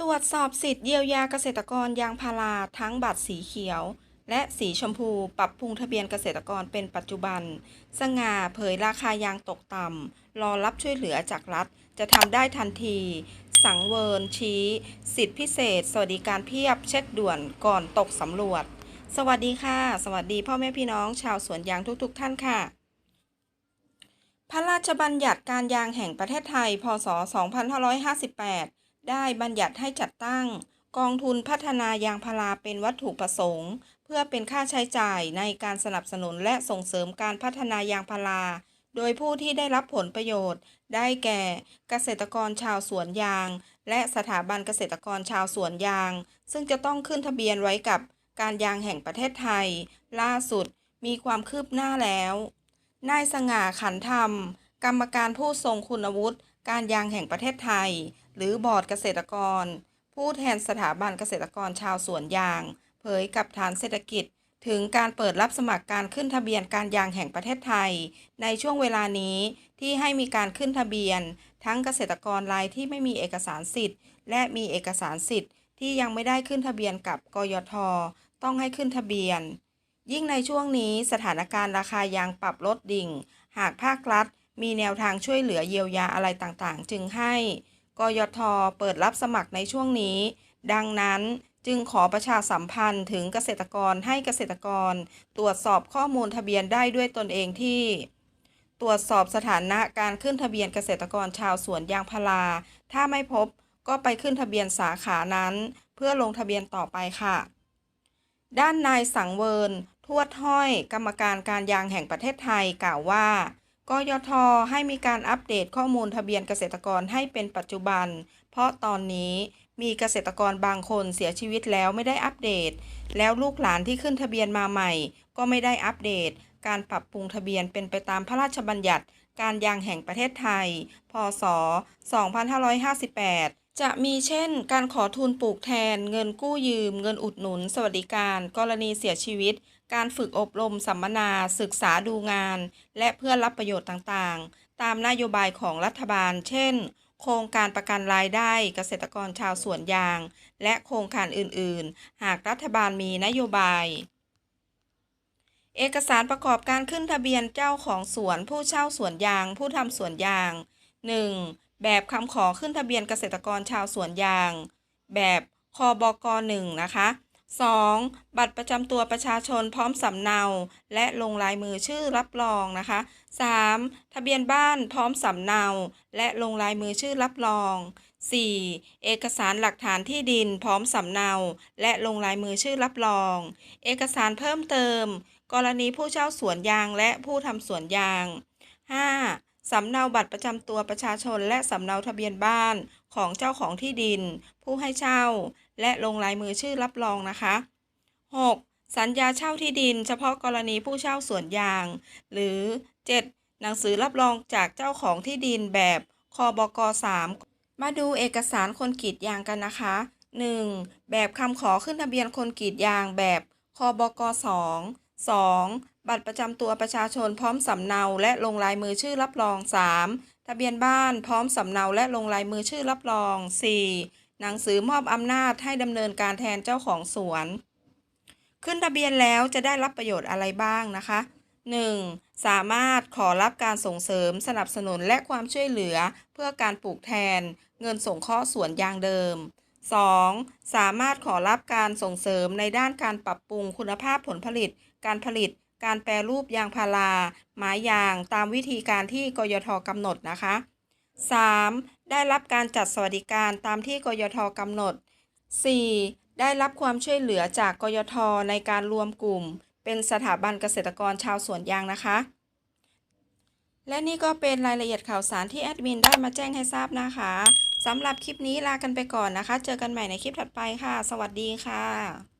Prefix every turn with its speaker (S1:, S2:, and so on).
S1: ตรวจสอบสิทธิ์เยียวยาเกษตรกรยางพาราทั้งบัตรสีเขียว และสีชมพูปรับปรุงทะเบียนเกษตรกรเป็นปัจจุบัน สง่าเผยราคายางตกต่ำรอรับช่วยเหลือจากรัฐ จะทำได้ทันที สังเวิร์นชี้ สิทธิพิเศษ สวัสดิการเพียบเช็คด่วนก่อนตกสำรวจ สวัสดีค่ะ สวัสดีพ่อแม่พี่น้องชาวสวนยางทุก ๆทท่านค่ะพระราชบัญญัติการยางแห่งประเทศไทย พศ 2558 ได้บัญญัติให้จัดตั้ง กองทุนพัฒนายางพาราเป็นวัตถุประสงค์ เพื่อเป็นค่าใช้จ่ายในการสนับสนุนและส่งเสริมการพัฒนายางพารา โดยผู้ที่ได้รับผลประโยชน์ ได้แก่เกษตรกรชาวสวนยาง และสถาบันเกษตรกรชาวสวนยาง ซึ่งจะต้องขึ้นทะเบียนไว้กับการยางแห่งประเทศไทย ล่าสุดมีความคืบหน้าแล้ว นายสง่าขันธรรม กรรมการผู้ทรงคุณวุฒิ การยางแห่งประเทศไทย หรือบอร์ดเกษตรกร ผู้แทนสถาบันเกษตรกรชาวสวนยาง เผยกับฐานเศรษฐกิจ ถึงการเปิดรับสมัครการขึ้นทะเบียนการยางแห่งประเทศไทย ในช่วงเวลานี้ที่ให้มีการขึ้นทะเบียน ทั้งเกษตรกรรายที่ไม่มีเอกสารสิทธิ์ และมีเอกสารสิทธิ์ ที่ยังไม่ได้ขึ้นทะเบียนกับกยท ต้องให้ขึ้นทะเบียนยิ่งในช่วงนี้สถานการณ์ราคายางปรับลดดิ่ง หากภาครัฐ มีแนวทางช่วยเหลือเยียวยาอะไรต่างๆ จึงให้กยทเปิดรับสมัครในช่วงนี้ ดังนั้นจึงขอประชาสัมพันธ์ถึงเกษตรกรให้เกษตรกร ตรวจสอบข้อมูลทะเบียนได้ด้วยตนเองที่ ตรวจสอบสถานะการขึ้นทะเบียนเกษตรกรชาวสวนยางพารา ถ้าไม่พบก็ไปขึ้นทะเบียนสาขานั้น เพื่อลงทะเบียนต่อไปค่ะ ด้านนายสังเวิร์นทวดห้อย กรรมการการยางแห่งประเทศไทยกล่าวว่า กยทให้มีการอัปเดตข้อมูลทะเบียนเกษตรกรให้เป็นปัจจุบัน เพราะตอนนี้มีเกษตรกรบางคนเสียชีวิตแล้วไม่ได้อัปเดต แล้วลูกหลานที่ขึ้นทะเบียนมาใหม่ ก็ไม่ได้อัปเดต การปรับปรุงทะเบียนเป็นไปตามพระราชบัญญัติ การยางแห่งประเทศไทย พศ 2558 จะมีเช่น การขอทุนปลูกแทน เงินกู้ยืม เงินอุดหนุน สวัสดิการ กรณีเสียชีวิต การฝึกอบรมสัมมนา ศึกษาดูงาน และเพื่อรับประโยชน์ต่างๆ ตามนโยบายของรัฐบาล เช่น โครงการประกันรายได้เกษตรกรชาวสวนยาง และโครงการอื่นๆ หากรัฐบาลมีนโยบายเอกสารประกอบการขึ้นทะเบียนเจ้าของสวนผู้เช่าสวนยาง ผู้ทำสวนยาง 1. แบบคำขอขึ้นทะเบียนเกษตรกรชาวสวนยาง แบบคบก1นะคะ 2. บัตรประจำตัวประชาชนพร้อมสำเนา และลงลายมือชื่อรับรองนะคะ 3. ทะเบียนบ้านพร้อมสำเนา และลงลายมือชื่อรับรอง 4. เอกสารหลักฐานที่ดินพร้อมสำเนา และลงลายมือชื่อรับรอง เอกสารเพิ่มเติม กรณีผู้เช่าสวนยางและผู้ทำสวนยาง 5. สำเนาบัตรประจำตัวประชาชน และสำเนาทะเบียนบ้านของเจ้าของที่ดิน ผู้ให้เช่า และลงลายมือชื่อรับรองนะคะ 6. สัญญาเช่าที่ดิน เฉพาะกรณีผู้เช่าสวนยาง หรือ 7. หนังสือรับรองจากเจ้าของที่ดินแบบคบก 3 มาดูเอกสารคนกรีดยางกันนะคะ 1. แบบคำขอขึ้นทะเบียนคนกรีดยางแบบคบก 2 2. บัตรประจำตัวประชาชนพร้อมสำเนาและลงลายมือชื่อรับรอง 3. ทะเบียนบ้านพร้อมสำเนาและลงลายมือชื่อรับรอง 4. หนังสือมอบอำนาจให้ดำเนินการแทนเจ้าของสวน ขึ้นทะเบียนแล้วจะได้รับประโยชน์อะไรบ้างนะคะ 1. สามารถขอรับการส่งเสริมสนับสนุนและความช่วยเหลือเพื่อการปลูกแทน เงินส่งเคราะห์สวนยางเดิม 2. สามารถขอรับการส่งเสริมในด้านการปรับปรุงคุณภาพผลผลิต การผลิต การแปรรูปยางพาราไม้ยางตามวิธีการที่กยทกำหนดนะคะ 3. ได้รับการจัดสวัสดิการตามที่กยทกำหนด 4. ได้รับความช่วยเหลือจากกยทในการรวมกลุ่ม เป็นสถาบันเกษตรกรชาวสวนยางนะคะ และนี่ก็เป็นรายละเอียดข่าวสารที่แอดมินได้มาแจ้งให้ทราบนะคะสำหรับคลิปนี้ลากันไปก่อนนะคะ เจอกันใหม่ในคลิปถัดไปค่ะ สวัสดีค่ะ